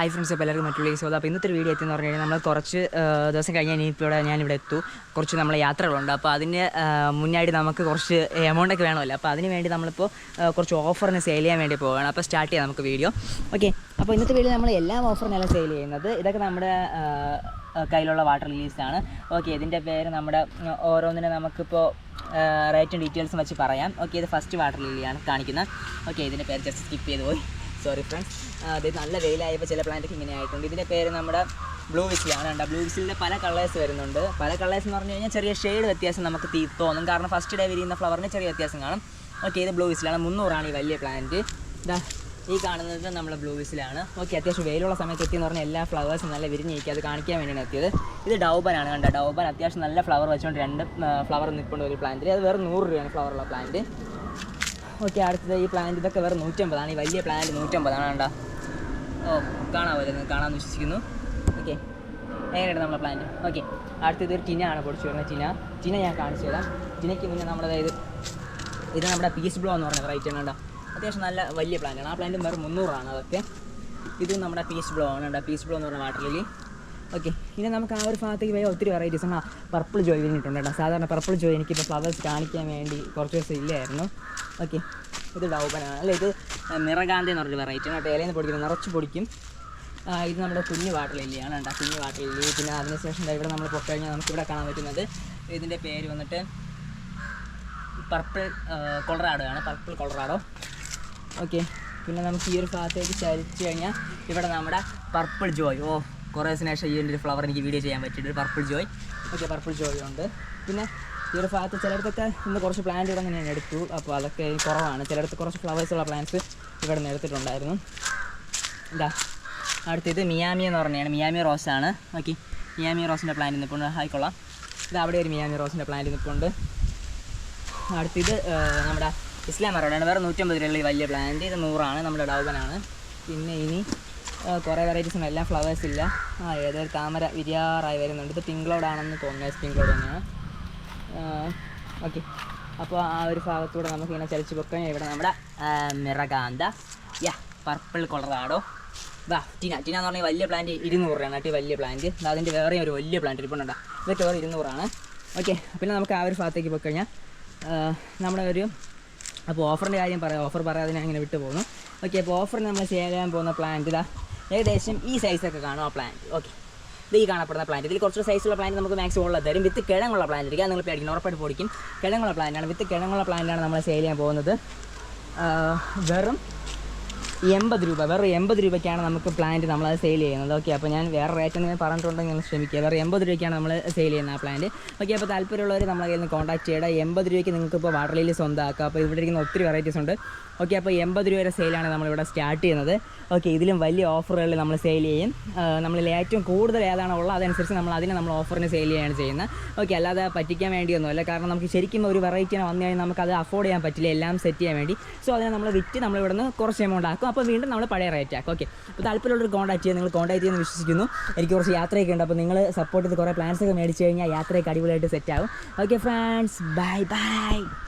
Hi friends അപ്പോൾ എല്ലാവർക്കും മറ്റുള്ള ഈസോ അപ്പോൾ ഇന്നത്തെ വീഡിയോ എത്തിയെന്ന് പറഞ്ഞു കഴിഞ്ഞാൽ നമ്മൾ കുറച്ച് ദിവസം കഴിഞ്ഞാൽ ഇനിയിപ്പോൾ ഞാനിവിടെ എത്തും. കുറച്ച് നമ്മളെ യാത്രകളുണ്ട്. അപ്പോൾ അതിന് മുന്നായിട്ട് നമുക്ക് കുറച്ച് എമൗണ്ട് ഒക്കെ വേണമല്ലോ. അപ്പോൾ അതിന് വേണ്ടി നമ്മളിപ്പോൾ കുറച്ച് ഓഫറിന് സെയിൽ ചെയ്യാൻ വേണ്ടി പോവുകയാണ്. അപ്പോൾ സ്റ്റാർട്ട് ചെയ്യാം നമുക്ക് വീഡിയോ ഓക്കെ അപ്പോൾ ഇന്നത്തെ വീഡിയോ നമ്മൾ എല്ലാ ഓഫറിനല്ല സെയിൽ ചെയ്യുന്നത്. ഇതൊക്കെ നമ്മുടെ കയ്യിലുള്ള വാട്ടർ റിലീസാണ് ഓക്കെ ഇതിന്റെ പേര് നമ്മുടെ ഓരോന്നിനെ നമുക്കിപ്പോൾ റേറ്റും ഡീറ്റെയിൽസും വെച്ച് പറയാം. ഓക്കെ ഇത് ഫസ്റ്റ് വാട്ടർ ലില്ലിയാണ് കാണിക്കുന്നത്. ഓക്കെ ഇതിന്റെ പേര് ജസ്റ്റ് സ്കിപ്പ് ചെയ്ത് പോയി. സോറി ഫ്രണ്ട്സ് അത് നല്ല വെയിലായപ്പോൾ ചില പ്ലാന്റൊക്കെ ഇങ്ങനെ ആയിട്ടുണ്ട്. ഇതിന്റെ പേര് നമ്മുടെ ബ്ലൂ വിസിലാണ് കണ്ട ബ്ലൂ വിസിലിന്റെ പല കളേഴ്സ് വരുന്നുണ്ട്. പല കളേഴ്സ് എന്ന് പറഞ്ഞു കഴിഞ്ഞാൽ ചെറിയ ഷെയ്ഡ് വ്യത്യാസം നമുക്ക് തീ തോന്നും. കാരണം ഫസ്റ്റ് ഡേ വിരിയുന്ന ഫ്ലവറിന് ചെറിയ വ്യത്യാസം കാണും. ഓക്കെ ഇത് ബ്ലൂ വിസിലാണ് മുന്നൂറാണ് ഈ വലിയ പ്ലാന്റ് ഇതാ ഈ കാണുന്നത് നമ്മുടെ ബ്ലൂ വിസിലാണ് ഓക്കെ അത്യാവശ്യം വെയിലുള്ള സമയത്ത് എത്തിയെന്ന് പറഞ്ഞാൽ എല്ലാ ഫ്ലവേഴ്സും നല്ല വിരിഞ്ഞിരിക്കുക അത് കാണിക്കാൻ വേണ്ടിയാണ് എത്തിയത്. ഇത് ഡൗബനാണ് കണ്ട? ഡൗബൻ അത്യാവശ്യം നല്ല ഫ്ലവർ വെച്ചുകൊണ്ട് രണ്ട് ഫ്ലവർ നിൽപ്പുണ്ട് ഒരു പ്ലാന്റിൽ അത് വേറെ നൂറ് രൂപയാണ് ഫ്ലവറുള്ള പ്ലാന്റ് ഓക്കെ അടുത്തത് ഈ പ്ലാന്റ് ഇതൊക്കെ വേറെ നൂറ്റമ്പതാണ്. ഈ വലിയ പ്ലാന്റ് നൂറ്റമ്പതാണ് കണ്ട ഓ വരുന്നത് കാണാമെന്ന് വിശ്വസിക്കുന്നു. ഓക്കെ എങ്ങനെയുണ്ട് നമ്മളെ പ്ലാന്റ് ഓക്കെ അടുത്തത് ഒരു ടിനാണ് പൊടിച്ചു വരുന്നത് ടിന. ടിന ഞാൻ കാണിച്ചു തരാം. ടിനയ്ക്ക് മുന്നേ നമ്മുടെ അതായത് ഇത് നമ്മുടെ പീസ് ബ്ലോ എന്ന് പറഞ്ഞ റൈറ്റ് ആണ് അത്യാവശ്യം നല്ല വലിയ പ്ലാന്റാണ് ആ പ്ലാന്റ് വേറെ മുന്നൂറാണ് അതൊക്കെ. ഇത് നമ്മുടെ പീസ് ബ്ലോ ആണ് കേട്ടോ പീസ് ബ്ലോ എന്ന് പറഞ്ഞ വാട്ടർ ലില്ലി ഓക്കെ ഇനി നമുക്ക് ആ ഒരു ഭാഗത്തേക്ക് പോയാൽ ഒത്തിരി വെറൈറ്റീസ് ആണ്. പർപ്പിൾ ജോയിൻ ഇട്ടുണ്ട് കേട്ടോ സാധാരണ പർപ്പിൾ ജോയി എനിക്കിപ്പോൾ ഫ്ലവേഴ്സ് കാണിക്കാൻ വേണ്ടി കുറച്ച് ദിവസം ഇല്ലായിരുന്നു. ഓക്കെ. ഇത് ഡൗബനാണ് അല്ല ഇത് നിറകാന്തി എന്ന് പറഞ്ഞൊരു വെറൈറ്റി കേട്ടോ ഇലയിൽ നിന്ന് പൊടിക്കുന്നത് നിറച്ച് പൊടിക്കും. ഇത് നമ്മുടെ കുഞ്ഞു വാട്ടർ ലില്ലിയാണ് കേട്ടോ കുഞ്ഞു വാട്ടർ ലില്ലി പിന്നെ അതിനുശേഷം ഇവിടെ നമ്മൾ പൊട്ട് കഴിഞ്ഞാൽ നമുക്ക് ഇവിടെ കാണാൻ പറ്റുന്നത് ഇതിന്റെ പേര് വന്നിട്ട് പർപ്പിൾ കൊളറാഡോ ആണ്. Purple Colorado okay. പിന്നെ നമുക്ക് ഈ ഒരു ഭാഗത്തേക്ക് ചരിച്ചു കഴിഞ്ഞാൽ ഇവിടെ നമ്മുടെ പർപ്പിൾ ജോയ് ഓ കുറേ ദിവസത്തിന് ശേഷം ഈ ഒരു ഫ്ലവർ എനിക്ക് വീഡിയോ ചെയ്യാൻ പറ്റിയിട്ട് purple joy okay purple joy ഉണ്ട്. പിന്നെ ഈ ഒരു ഭാഗത്ത് ചിലയിടത്തൊക്കെ ഇന്ന് കുറച്ച് പ്ലാന്റ് ഇവിടെ ഞാൻ എടുത്തു. അപ്പോൾ അതൊക്കെ കുറവാണ്. ചിലയിടത്ത് കുറച്ച് ഫ്ലവേഴ്സ് ഉള്ള പ്ലാന്റ്സ് ഇവിടെ നിന്ന് എടുത്തിട്ടുണ്ടായിരുന്നു. ഇതാ അടുത്തത് മിയാമി എന്ന് പറഞ്ഞാണ് മിയാമി റോസാണ് നോക്കി മിയാമി റോസിന്റെ പ്ലാന്റ് നിൽപ്പുണ്ട്. ആയിക്കൊള്ളാം. ഇത് അവിടെ ഒരു മിയാമി റോസിന്റെ പ്ലാന്റ് നിൽപ്പുണ്ട്. അടുത്തത് നമ്മുടെ ഇസ്ലാം മറോഡാണ് വേറെ നൂറ്റമ്പത് രൂപയുള്ള ഈ വലിയ പ്ലാന്റ് ഇത് നൂറാണ്. നമ്മുടെ ഡൗബനാണ് പിന്നെ ഇനി കുറേ വെറൈറ്റീസും എല്ലാം ഫ്ലവേഴ്സ് ഇല്ല. ആ ഏതൊരു താമര വിരിയാറായി വരുന്നുണ്ട്. ഇത് പിങ്ക്ലോഡാണെന്ന് തോന്നുന്നത് പിങ്ക്ലോഡ് തന്നെയാണ്. ഓക്കെ. അപ്പോൾ ആ ഒരു ഭാഗത്തൂടെ നമുക്ക് ഇങ്ങനെ ചലിച്ച് പൊക്കാൻ ഇവിടെ നമ്മുടെ മിറകാന്ത യാ പർപ്പിൾ കൊളറാഡോ വാ ടിന. ടിന എന്ന് പറഞ്ഞാൽ വലിയ പ്ലാന്റ് ഇരുന്നൂറ് രൂപയാണ്. കേട്ടോ വലിയ പ്ലാന്റ് അതിന്റെ വേറെ ഒരു വലിയ പ്ലാന്റ് ഇരിപ്പുണ്ടോ ഇതൊക്കെ വേറെ ഇരുന്നൂറാണ്. ഓക്കെ പിന്നെ നമുക്ക് ആ ഒരു ഭാഗത്തേക്ക് പോയി കഴിഞ്ഞാൽ നമ്മുടെ ഒരു അപ്പോൾ ഓഫറിന്റെ കാര്യം പറയാം. ഓഫർ പറയാതെ ഞാൻ ഇങ്ങനെ വിട്ടു പോകുന്നു ഓക്കെ അപ്പോൾ ഓഫറിന് നമ്മൾ ചെയ്യാൻ പോകുന്ന പ്ലാന്റ് ഇതാ ഏകദേശം ഈ സൈസൊക്കെ കാണും ആ പ്ലാന്റ് ഓക്കെ. ഈ കാണപ്പെടുന്ന പ്ലാന്റ് ഇതിൽ കുറച്ച് സൈസുള്ള പ്ലാന്റ് നമുക്ക് മാക്സിമം ഉള്ളത്. തരും. വിത്ത് കിഴങ്ങുള്ള പ്ലാന്റ് ഇരിക്കുക നിങ്ങൾ പേടിക്കണം ഉറപ്പായിട്ട് പൊടിക്കും. കിഴങ്ങുള്ള പ്ലാന്റാണ് വിത്ത് കിഴങ്ങുള്ള പ്ലാന്റാണ് നമ്മൾ സെയിൽ ചെയ്യാൻ പോകുന്നത്. വെറും എൺപത് രൂപ. വെറും എൺപത് രൂപയ്ക്കാണ് നമുക്ക് പ്ലാന്റ് നമ്മളത് സെയിൽ ചെയ്യുന്നത്. ഓക്കെ അപ്പോൾ ഞാൻ വേറെ റേറ്റ് എന്തെങ്കിലും പറഞ്ഞിട്ടുണ്ടെങ്കിൽ നിങ്ങൾ ശ്രമിക്കുക. വേറെ എൺപത് രൂപയ്ക്കാണ് നമ്മൾ സെയിൽ ചെയ്യുന്നത് ആ പ്ലാന്റ് ഓക്കെ അപ്പോൾ താല്പര്യമുള്ളവർ നമ്മളെ കയ്യിൽ നിന്ന് കോൺടാക്ട് ചെയ്യുക എൺപത് രൂപയ്ക്ക് നിങ്ങൾക്ക് ഇപ്പോൾ വാട്ടർ ലില്ലി സ്വന്തമാക്കാം അപ്പോൾ ഇവിടെ ഇരിക്കുന്ന ഒത്തിരി വെറൈറ്റീസ് ഉണ്ട്. ഓക്കെ അപ്പോൾ എൺപത് രൂപ വരെ സെയിലാണ് നമ്മളിവിടെ സ്റ്റാർട്ട് ചെയ്യുന്നത്. ഓക്കെ ഇതിലും വലിയ ഓഫറുകളിൽ നമ്മൾ സെയിൽ ചെയ്യും. നമ്മളിൽ ഏറ്റവും കൂടുതൽ ഏതാണോ ഉള്ളത് അതനുസരിച്ച് നമ്മൾ അതിനെ നമ്മൾ ഓഫറിന് സെയിൽ ചെയ്യുകയാണ് ചെയ്യുന്നത്. ഓക്കെ അല്ലാതെ പറ്റിക്കാൻ വേണ്ടിയൊന്നുമല്ല. കാരണം നമുക്ക് ശരിക്കും ഒരു വെറൈറ്റിയാണ് വന്നു കഴിഞ്ഞാൽ നമുക്ക് അത് അഫോർഡ് ചെയ്യാൻ പറ്റില്ല. എല്ലാം സെറ്റ് ചെയ്യാൻ വേണ്ടി. സോ അതിനെ നമ്മൾ വിറ്റ് നിന്ന് കുറച്ച് എമൗണ്ട് ആക്കും. അപ്പോൾ വീണ്ടും നമ്മൾ പഴയ റേറ്റ് ആക്കും. ഓക്കെ അപ്പോൾ താല്പര്യമുള്ളവർ കോൺടാക്ട് ചെയ്യുക. നിങ്ങൾ കോൺടാക്ട് ചെയ്യുമെന്ന് വിശ്വസിക്കുന്നു. എനിക്ക് കുറച്ച് യാത്രയൊക്കെ ഉണ്ട്. അപ്പോൾ നിങ്ങൾ സപ്പോർട്ട് ചെയ്ത് കുറേ പ്ലാൻസ് ഒക്കെ മേടിച്ച് കഴിഞ്ഞാൽ യാത്രയൊക്കെ അടിപൊളിയായിട്ട് സെറ്റ് ആകും ഓക്കെ ഫ്രണ്ട്സ് ബൈ ബൈ